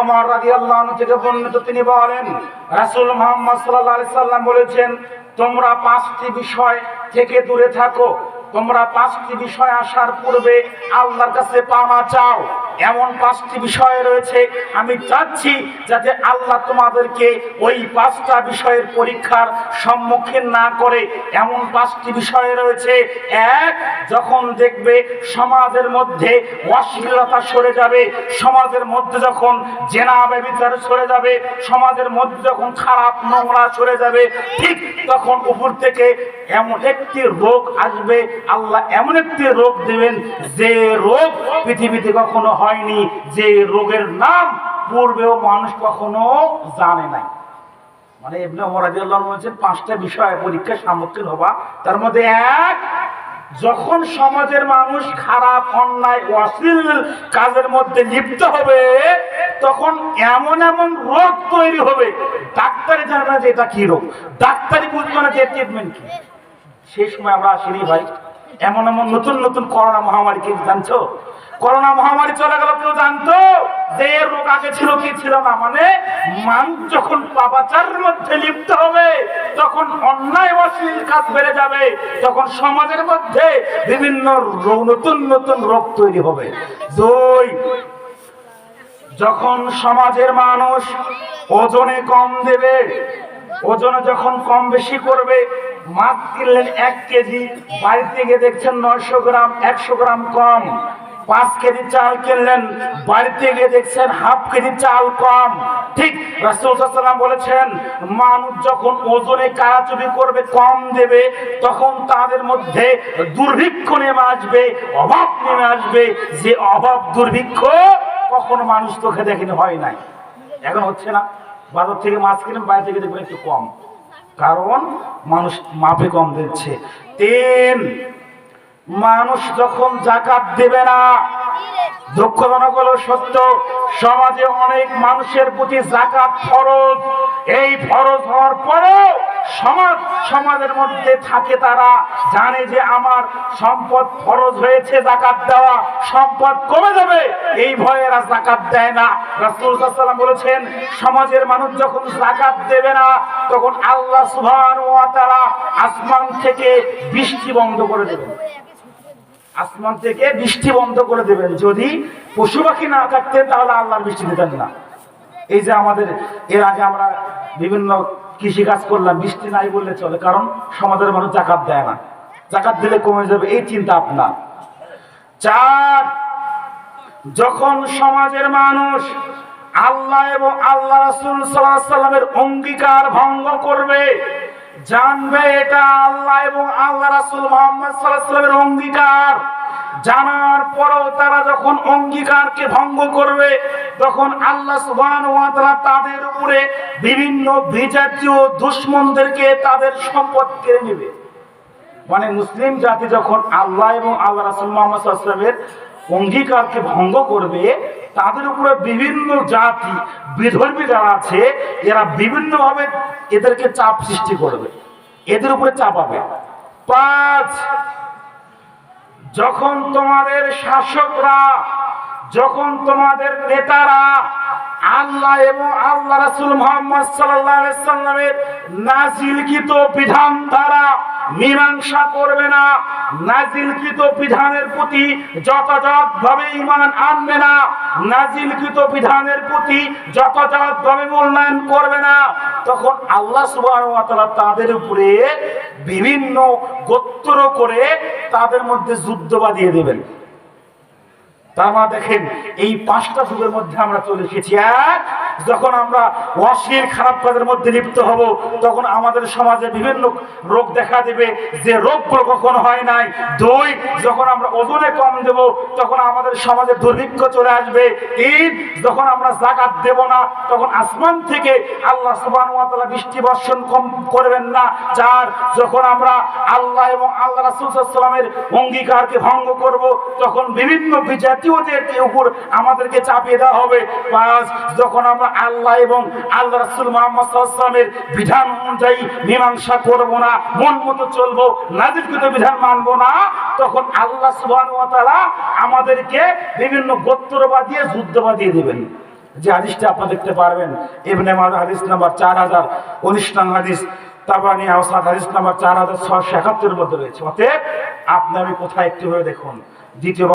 ওমর থেকে তিনি বলেন, রাসূল মুহাম্মদ বলেছেন, তোমরা পাঁচটি বিষয় থেকে দূরে থাকো। তোমরা পাঁচটি বিষয় আসার পূর্বে আল্লাহর কাছে পাওয়া চাও। এমন পাঁচটি বিষয় রয়েছে। আমি চাচ্ছি যাতে আল্লাহ তোমাদেরকে ওই পাঁচটা বিষয়ের পরীক্ষার সম্মুখীন না করে। এমন পাঁচটি বিষয় রয়েছে। এক, যখন দেখবে সমাজের মধ্যে অশ্লীলতা সরে যাবে, সমাজের মধ্যে যখন জেনা ব্যবচার সরে যাবে, সমাজের মধ্যে যখন খারাপ নোংরা সরে যাবে, ঠিক তখন উপর থেকে এমন একটি রোগ আসবে। আল্লাহ এমন একটি রোগ দেবেন যে রোগ পৃথিবীতে কখনো হয়নি, যে রোগের নাম পূর্বেও মানুষ কখনো জানে নাই। মানে ইবনে ওমর আনহু পাঁচটা বিষয় পরীক্ষার সম্মুখীন হবা। তার মধ্যে এক, যখন সমাজের মানুষ খারাপ, অন্যায়, অশ্লীল কাজের মধ্যে লিপ্ত হবে, তখন এমন এমন রোগ তৈরি হবে। ডাক্তারি জানে না যে এটা কি রোগ। ডাক্তারি বুঝবে না যে ট্রিটমেন্ট কি। সেই সময় আমরা আসিনি ভাই। এমন এমন নতুন নতুন করোনা মহামারী কি জানছো করোনা মহামারী চলে গেল, কেউ জানতো? যে রোগ আগে ছিল, কি ছিল না? মানে মানুষ যখন পাপাচারের মধ্যে লিপ্ত হবে তখন অন্যায় অশ্লীল কাজ বেড়ে যাবে, তখন সমাজের মধ্যে বিভিন্ন নতুন নতুন রোগ তৈরি হবে। যখন সমাজের মানুষ ওজনে কম দেবে, ওজনে যখন কম বেশি করবে মাছ কিনলেন এক কেজি। বাড়িতে গিয়ে দেখছেন নয়শো গ্রাম, একশো গ্রাম কম। পাঁচ কেজি চাল কিনলেন, বাড়িতে গিয়ে দেখছেন হাফ কেজি চাল কম। ঠিক রাসুলাম বলেছেন, মানুষ যখন ওজনে কারাচুরি করবে, কম দেবে, তখন তাদের মধ্যে দুর্ভিক্ষ নেমে আসবে, অভাব নেমে আসবে। যে অভাব, দুর্ভিক্ষ কখনো মানুষ চোখে দেখেনি, হয় নাই। এখন হচ্ছে না, বাজার থেকে মাছ কিনে বাইরে থেকে দেখবেন একটু কম। কারণ মানুষ মাপে কম দিচ্ছে। তিন মানুষ যখন জাকাত দেবে না, দুঃখজনক হলো সত্য, সমাজে অনেক মানুষের প্রতি জাকাত ফরজ। এই ফরজ হওয়ার পরেও সমাজ সমাজের মধ্যে থাকে তারা, জানে যে আমার সম্পদ ফরজ হয়েছে, জাকাত দেওয়া সম্পদ কমে যাবে। এই ভয়ে এরা জাকাত দেয় না। রাসূল আলাইহি বলেছেন, সমাজের মানুষ যখন জাকাত দেবে না, তখন আল্লাহ ওয়া তাআলা আসমান থেকে বৃষ্টি বন্ধ করে দেবেন। আসমান থেকে বৃষ্টি বন্ধ করে দেবেন। যদি পশু পাখি না থাকতেন, তাহলে আল্লাহ বৃষ্টি দিতেন না। এই যে আমাদের, এর আগে আমরা বিভিন্ন কৃষি কাজ করলাম, বৃষ্টি নাই বললে চলে, কারণ সমাজের মানুষ জাকাত দেয় না। জাকাত দিলে কমে যাবে, এই চিন্তা আপনার। চার, যখন সমাজের মানুষ আল্লাহ এবং আল্লাহ রাসূল সাল্লামের অঙ্গীকার ভঙ্গ করবে, জানবে এটা আল্লাহ এবং আল্লাহ রাসুল মুহাম্মদ সাল্লামের অঙ্গীকার। জানার পরও তারা যখন অঙ্গীকারকে ভঙ্গ করবে তখন আল্লাহ সুবহানাহু ওয়া তাআলা তাদের উপরে বিভিন্ন বিজাতীয় দুশমনদেরকে তাদের সম্পদ কেড়ে নেবে। মানে মুসলিম জাতি যখন আল্লাহ এবং আল্লাহ রাসুল মোহাম্মদ ওয়াসাল্লামের অঙ্গীকারকে ভঙ্গ করবে, তাদের উপরে বিভিন্ন জাতি, বিধর্মী যারা আছে, এরা বিভিন্নভাবে এদেরকে চাপ সৃষ্টি করবে। এদের উপরে চাপাবে। পাঁচ, যখন তোমাদের শাসকরা যখন তোমাদের নেতারা আল্লাহ এবং আল্লাহ রাসুল মোহাম্মদ সাল্লামের নাজিলকৃত বিধান দ্বারা মীমাংসা করবে না, নাজিলকৃত বিধানের প্রতি যথাযথভাবে ঈমান আনবে না, নাজিলকৃত বিধানের প্রতি যথাযথভাবে মূল্যায়ন করবে না, তখন আল্লাহ সুবহানাহু তাদের উপরে বিভিন্ন গোত্র করে তাদের মধ্যে যুদ্ধ বাঁধিয়ে দেবেন। তার মানে দেখেন এই পাঁচটা যুগের মধ্যে আমরা চলে এসেছি এক যখন আমরা অশ্লীল, খারাপ কাজের মধ্যে লিপ্ত হব, তখন আমাদের সমাজে বিভিন্ন রোগ দেখা দেবে। যে রোগগুলো কখনো হয় নাই, দুই যখন আমরা ওজনে কম দেব, তখন আমাদের সমাজে দুর্ভিক্ষ চলে আসবে। তিন যখন আমরা জাকাত দেব না, তখন আসমান থেকে আল্লাহ তাআলা বৃষ্টি বর্ষণ কম করবেন না। চার যখন আমরা আল্লাহ এবং আল্লাহ রাসূল সাল্লাল্লাহু আলাইহি ওয়াসাল্লামের অঙ্গীকারকে ভঙ্গ করব, তখন বিভিন্ন বিজাতীয়দের উপর আমাদেরকে চাপিয়ে দেওয়া হবে। পাঁচ যখন আমরা আল্লাহ এবং আল্লাহ রাসূল মুহাম্মদ সাল্লাল্লাহু আলাইহি ওয়াসাল্লামের বিধান অনুযায়ী মীমাংসা করব না, মন মতো চলবো, নাজিলকৃত বিধান মানব না, তখন আল্লাহ তাআলা আমাদেরকে বিভিন্ন গোত্র বাঁধিয়ে যুদ্ধ বাঁধিয়ে দেবেন। যে হাদিসটা আপনারা দেখতে পারবেন, ইবনে মাজাহ হাদিস নাম্বার চার হাজার, উনিশ নং হাদিস, তাবানি আওসাদ হাদিস নাম্বার চার হাজার ছশো একাত্তরের মধ্যে রয়েছে। অতএব, আপনি আমি কোথায় একটু হয়ে দেখুন। দ্বিতীয়